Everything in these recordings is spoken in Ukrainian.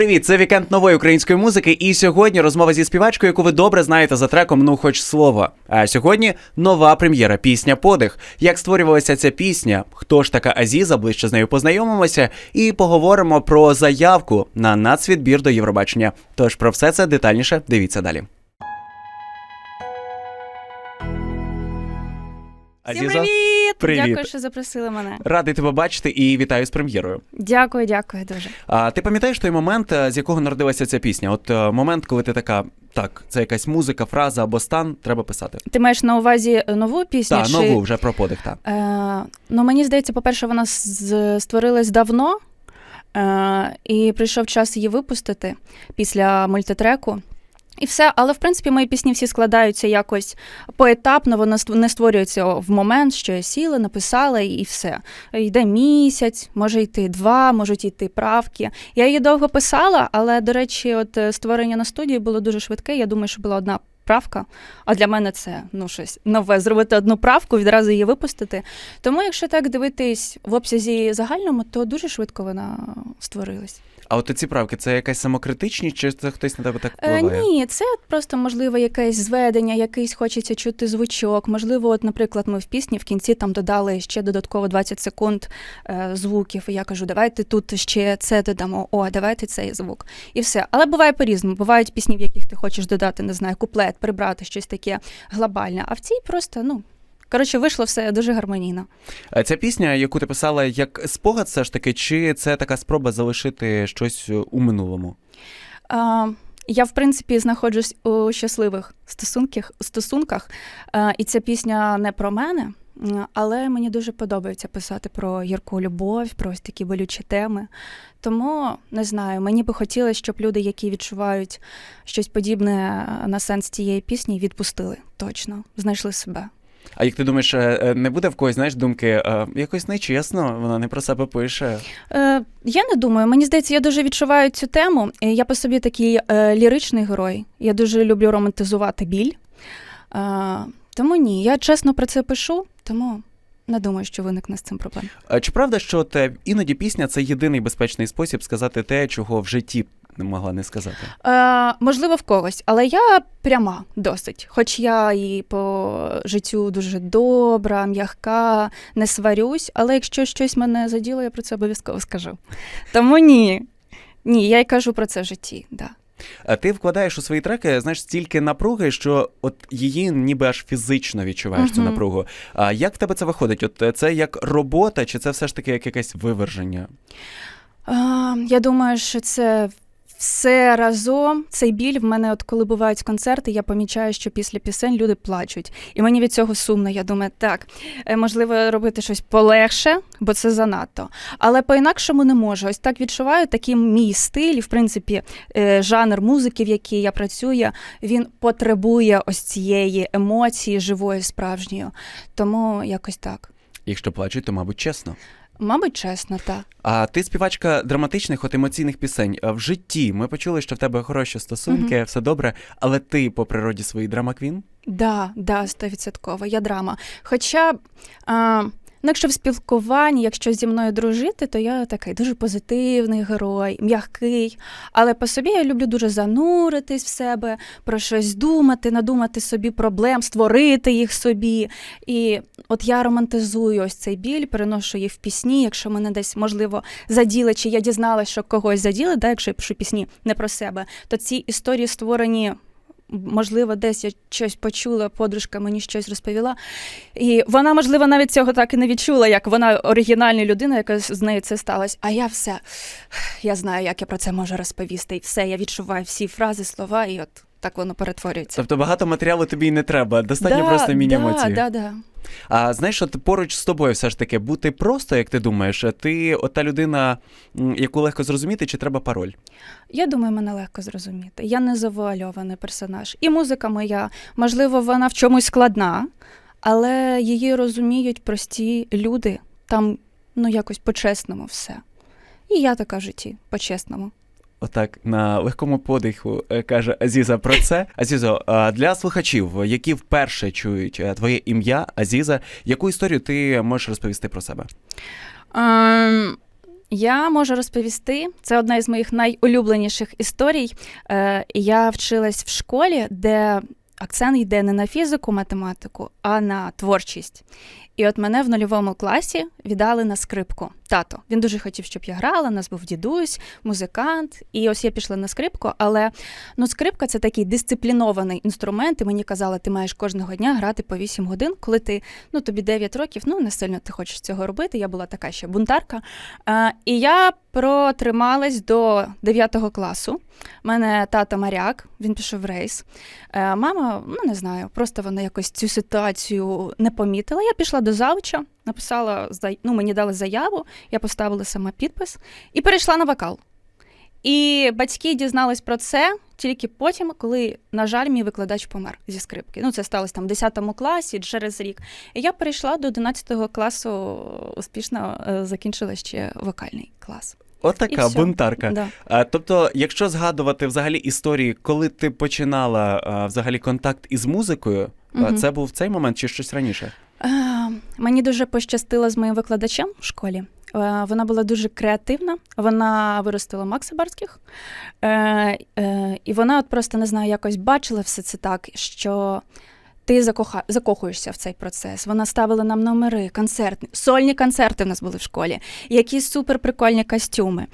Привіт, це вікенд нової української музики. І сьогодні розмова зі співачкою, яку ви добре знаєте за треком Ну хоч слово. А сьогодні нова прем'єра пісня Подих. Як створювалася ця пісня? Хто ж така Азіза? Ближче з нею познайомимося і поговоримо про заявку на нацвідбір до Євробачення. Тож про все це детальніше дивіться далі. Всім привіт! привіт. Дякую, що запросили мене. радий тебе бачити і вітаю з прем'єрою. Дякую, дякую дуже. А ти пам'ятаєш той момент, е, з якого народилася ця пісня? От е, момент, коли ти така, так, це якась музика, фраза або стан, треба писати. Ти маєш на увазі е, нову пісню? Так, чи... нову вже про подих, так. Е, ну, мені здається, по-перше, вона створилась давно, е, і прийшов час її випустити після мультитреку. І все, але в принципі мої пісні всі складаються якось поетапно, воно ст- не створюється в момент, що я сіла, написала і все. Йде місяць, може йти два, можуть йти правки. Я її довго писала, але, до речі, от е, створення на студії було дуже швидке. Я думаю, що була одна правка. А для мене це ну щось нове. Зробити одну правку, відразу її випустити. Тому, якщо так дивитись в обсязі загальному, то дуже швидко вона створилась. А от ці правки, це якась самокритичність, чи це хтось на тебе так Е, впливає? ні, це просто можливо якесь зведення, якийсь хочеться чути звучок. Можливо, от, наприклад, ми в пісні в кінці там додали ще додатково 20 секунд е, звуків. І я кажу, давайте тут ще це додамо. О, давайте цей звук. І все. Але буває по-різному. Бувають пісні, в яких ти хочеш додати, не знаю, куплет, прибрати щось таке глобальне. А в цій просто, ну. Коротше, вийшло все дуже гармонійно. Е, Ця пісня, яку ти писала, як спогад, все ж таки, чи це така спроба залишити щось е, у минулому? А, я, в принципі, знаходжусь у щасливих стосунках, стосунках і ця пісня не про мене, але мені дуже подобається писати про гірку любов, про ось такі болючі теми. Тому не знаю, мені би хотілося, щоб люди, які відчувають щось подібне на сенс цієї пісні, відпустили точно, знайшли себе. А як ти думаєш, е, е, не буде в когось, знаєш, думки, е, якось нечесно, вона не про себе пише. Е, я не думаю. Мені здається, я дуже відчуваю цю тему. Я по собі такий е, ліричний герой. Я дуже люблю романтизувати біль. Е, тому ні, я чесно про це пишу, тому не думаю, що виникне з цим проблем. А Чи правда, що те іноді пісня це єдиний безпечний спосіб сказати те, чого в житті не могла не сказати? Е, можливо, в когось, але я пряма досить. Хоч я і по життю дуже добра, м'яка, не сварюсь, але якщо щось мене заділо, я про це обов'язково скажу. Тому ні. Ні, я й кажу про це в житті. Да. А ти вкладаєш у свої треки, знаєш, стільки напруги, що от її ніби аж фізично відчуваєш цю напругу. А як в тебе це виходить? От е, це як робота, чи це все ж таки як якесь виверження? А, я думаю, що це все разом. Цей біль в мене, от коли бувають концерти, я помічаю, що після пісень люди плачуть. І мені від цього сумно. Я думаю, так, е, можливо, робити щось полегше, бо це занадто. Але по-інакшому не можу. Ось так відчуваю, такий мій стиль, в принципі, е, жанр музики, в якій я працюю, він потребує ось цієї емоції живої, справжньої. Тому якось так. Якщо плачуть, то мабуть чесно. Мабуть, чесно, так. А ти співачка драматичних, от емоційних пісень. В житті ми почули, що в тебе хороші стосунки, все добре, але ти по природі своїй драмаквін? Да, да, стовідсотково. Я драма. Хоча, а, якщо в спілкуванні, якщо зі мною дружити, то я такий дуже позитивний герой, м'який. Але по собі я люблю дуже зануритись в себе, про щось думати, надумати собі проблем, створити їх собі. І от я романтизую ось цей біль, переношу їх в пісні. Якщо мене десь можливо заділи, чи я дізналася, що когось заділи, да, якщо я пишу пісні не про себе, то ці історії створені можливо, десь я щось почула, подружка мені щось розповіла. І вона, можливо, навіть цього так і не відчула, як вона оригінальна людина, яка з нею це сталося. А я все, я знаю, як я про це можу розповісти. І все, я відчуваю всі фрази, слова, і от так воно перетворюється. Тобто багато матеріалу тобі й не треба, достатньо просто міні-емоції. Да, да, да. А знаєш, от поруч з тобою все ж таки бути просто, як ти думаєш, ти от та людина, яку легко зрозуміти, чи треба пароль? Я думаю, мене легко зрозуміти. Я не завуальований персонаж. І музика моя, можливо, вона в чомусь складна, але її розуміють прості люди. Там ну якось по-чесному все. І я така в житті, по-чесному. Отак на легкому подиху е, каже Азіза про це. Азізо, для слухачів, які вперше чують е, твоє ім'я Азіза, яку історію ти можеш розповісти про себе? Um... Я можу розповісти. Це одна із моїх найулюбленіших історій. Е, я вчилась в школі, де акцент йде не на фізику, математику, а на творчість. І от мене в нульовому класі віддали на скрипку. Тато. Він дуже хотів, щоб я грала. У нас був дідусь, музикант. І ось я пішла на скрипку. Але ну, скрипка це такий дисциплінований інструмент. І мені казали, ти маєш кожного дня грати по 8 годин, коли ти ну тобі 9 років, ну не сильно ти хочеш цього робити. Я була така ще бунтарка. Е, і я протрималась до 9 класу. У мене тато моряк, він пішов в рейс. Е, мама, ну не знаю, просто вона якось цю ситуацію не помітила. Я пішла до завуча, написала ну, мені дали заяву, я поставила сама підпис і перейшла на вокал. І батьки дізнались про це тільки потім, коли, на жаль, мій викладач помер зі скрипки. Ну, це сталося там в 10 класі через рік. І я перейшла до 11 класу, успішно е, закінчила ще вокальний клас. От така І всьо. бунтарка. Да. А, тобто, якщо згадувати взагалі історії, коли ти починала а, взагалі контакт із музикою, а, це був цей момент чи щось раніше? Е, Мені дуже пощастило з моїм викладачем в школі. Е, Вона була дуже креативна. Вона виростила Макса Барських. Е, е, І вона от просто не знаю, якось бачила все це так, що ти закоха... закохуєшся в цей процес. Вона ставила нам номери, концерт, сольні концерти в нас були в школі, які супер прикольні костюми.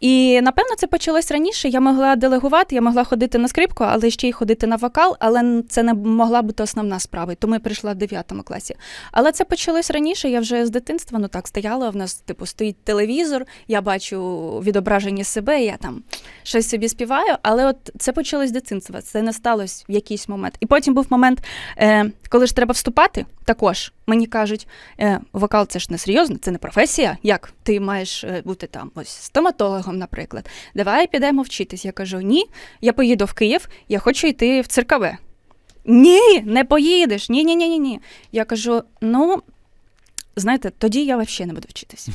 І напевно це почалось раніше. Я могла делегувати, я могла ходити на скрипку, але ще й ходити на вокал, але це не могла бути основна справа. Тому я прийшла в 9 класі. Але це почалось раніше. Я вже з дитинства ну так стояла. В нас типу стоїть телевізор. Я бачу відображення себе. Я там щось собі співаю. Але от це почалось з дитинства. Це не сталося в якийсь момент. І потім був момент, е, коли ж треба вступати. Також мені кажуть, е, вокал це ж не серйозно, це не професія. Як ти маєш е, бути там ось стоматологом, наприклад. Давай підемо вчитись. Я кажу: ні, я поїду в Київ, я хочу йти в циркове. Ні, не поїдеш. Ні, ні, ні, ні. Я кажу: ну. Знаєте, тоді я взагалі не буду вчитись.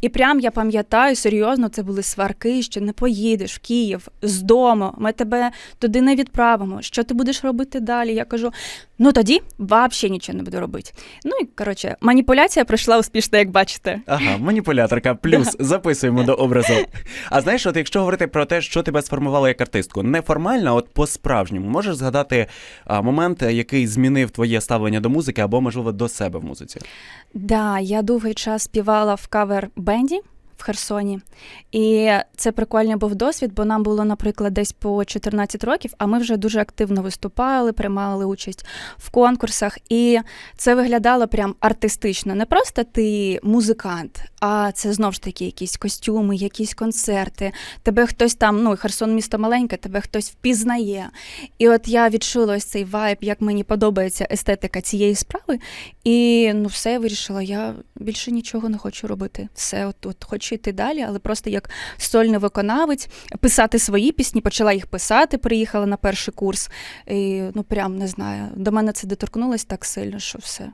І прям я пам'ятаю, серйозно, це були сварки, що не поїдеш в Київ з дому, ми тебе туди не відправимо. Що ти будеш робити далі? Я кажу: ну тоді взагалі нічого не буду робити. Ну і коротше, маніпуляція пройшла успішно, як бачите. Ага, маніпуляторка, плюс записуємо до образу. А знаєш, от якщо говорити про те, що тебе сформувало як артистку, неформально, а от по-справжньому, можеш згадати а, момент, який змінив твоє ставлення до музики або, можливо, до себе в музиці? Да, я довгий час співала в кавер-бенді в Херсоні. І це прикольний був досвід, бо нам було, наприклад, десь по 14 років, а ми вже дуже активно виступали, приймали участь в конкурсах. І це виглядало прям артистично. Не просто ти музикант, а це знову ж таки якісь костюми, якісь концерти. Тебе хтось там, ну Херсон місто маленьке, тебе хтось впізнає. І от я відчула ось цей вайб, як мені подобається естетика цієї справи. І ну все я вирішила, я більше нічого не хочу робити. Все, от, от хочу йти далі, але просто як сольний виконавець, писати свої пісні, почала їх писати, приїхала на перший курс. І ну прям не знаю. До мене це доторкнулось так сильно, що все.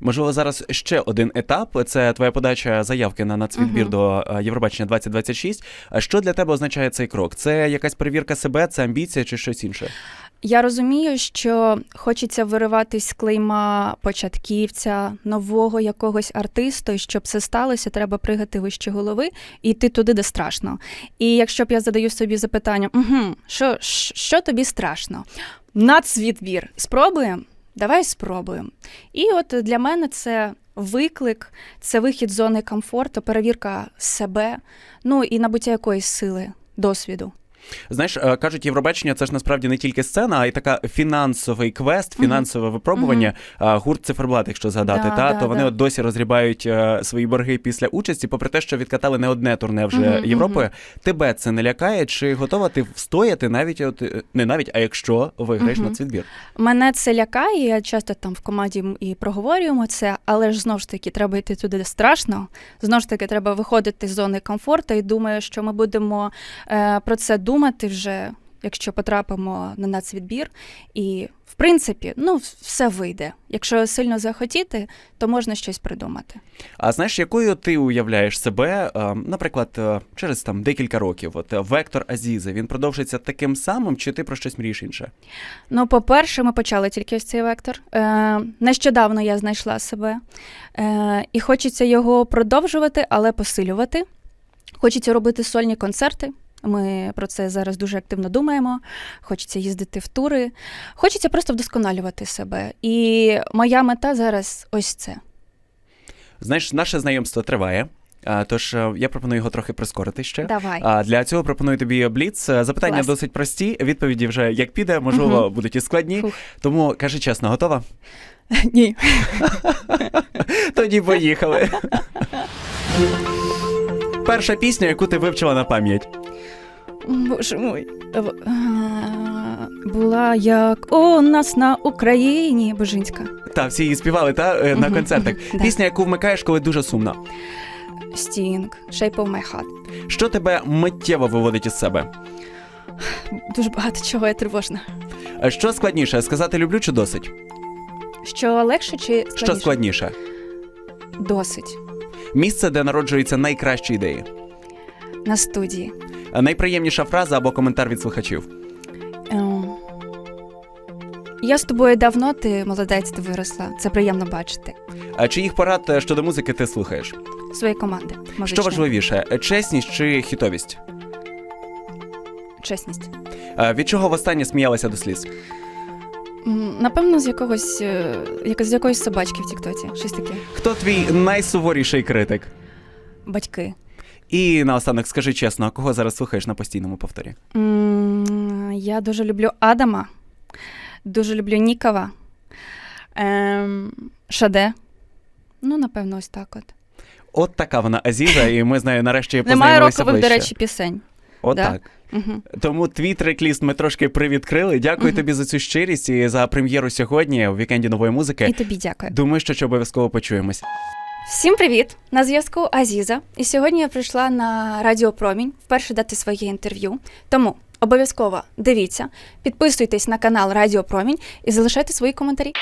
Можливо, зараз ще один етап. Це твоя подача заявки на нацвідбір Мгм. до е, Євробачення 2026. А що для тебе означає цей крок? Це якась перевірка себе, це амбіція чи щось інше? Я розумію, що хочеться вириватись з клейма початківця, нового якогось артиста, і щоб це сталося, треба пригати вище голови і йти туди, де страшно. І якщо б я задаю собі запитання, угу, що, що тобі страшно? Нацвідбір. Спробуємо? Давай спробуємо. І от для мене це виклик, це вихід з зони комфорту, перевірка себе, ну і набуття якоїсь сили, досвіду. Знаєш, е, кажуть, Євробачення це ж насправді не тільки сцена, а й така фінансовий квест, фінансове випробування. Гурт циферблат, якщо згадати, Да, та да, то вони да. от досі розрібають е, свої борги після участі, попри те, що відкатали не одне турне вже Європою. Тебе це не лякає? Чи готова ти встояти навіть от е, не навіть, а якщо виграєш Мгм. нацвідбір? Мене це лякає. Я часто там в команді і проговорюємо це, але ж знову ж таки треба йти туди, де страшно. Знову ж таки, треба виходити з зони комфорту. І думаю, що ми будемо е, про це думати вже, якщо потрапимо на нацвідбір. І в принципі, ну все вийде. Якщо сильно захотіти, то можна щось придумати. А знаєш, якою ти уявляєш себе, е, наприклад, е, через там декілька років? От вектор Азізи він продовжиться таким самим, чи ти про щось мрієш інше? Ну, по-перше, ми почали тільки ось цей вектор. Е, нещодавно я знайшла себе, е, і хочеться його продовжувати, але посилювати. Хочеться робити сольні концерти. Ми про це зараз дуже активно думаємо. Хочеться їздити в тури. Хочеться просто вдосконалювати себе. І моя мета зараз ось це. Знаєш, наше знайомство триває. Тож е, я пропоную його трохи прискорити ще. Давай. А для цього пропоную тобі бліц. Е, Запитання Клас. досить прості, відповіді вже як піде, можливо, будуть і складні. Фух. Тому кажи чесно, готова? Ні. Тоді поїхали. Перша пісня, яку ти вивчила на пам'ять. Боже мой. Була як у нас на Україні Божинська. Та, всі її співали та е, на концертах. Пісня, яку вмикаєш, коли дуже сумно. Стінг, Shape of my heart. Що тебе миттєво виводить із себе? Дуже багато чого я тривожна. Е, Що складніше, сказати люблю чи досить? Що легше чи складніше? Що складніше? Досить. Місце, де народжуються найкращі ідеї. На студії. Найприємніша фраза або коментар від слухачів. Ем, Я з тобою давно, ти молодець, ти виросла. Це приємно бачити. А чиїх порад е, щодо музики ти слухаєш? Свої команди. Що важливіше, е, чесність чи хітовість? Чесність. Е, Від чого востаннє сміялася до сліз? Напевно, з якогось е, з якоїсь собачки в Тіктоці. Щось таке. Хто твій найсуворіший критик? Батьки. І наостанок скажи чесно, а кого зараз слухаєш на постійному повторі? Я дуже люблю Адама, дуже люблю Нікова, ем, Шаде. Ну, напевно, ось так от. От така вона Азіза, і ми з нею нарешті Немає познайомилися рокових, ближче. до речі, пісень. От да? так. Угу. Тому твій трек-ліст ми трошки привідкрили. Дякую Мгм. тобі за цю щирість і за прем'єру сьогодні в вікенді нової музики. І тобі дякую. Думаю, що обов'язково почуємось. Всім привіт! На зв'язку Азіза. І сьогодні я прийшла на Радіо Промінь вперше дати своє інтерв'ю. Тому обов'язково дивіться, підписуйтесь на канал Радіо Промінь і залишайте свої коментарі.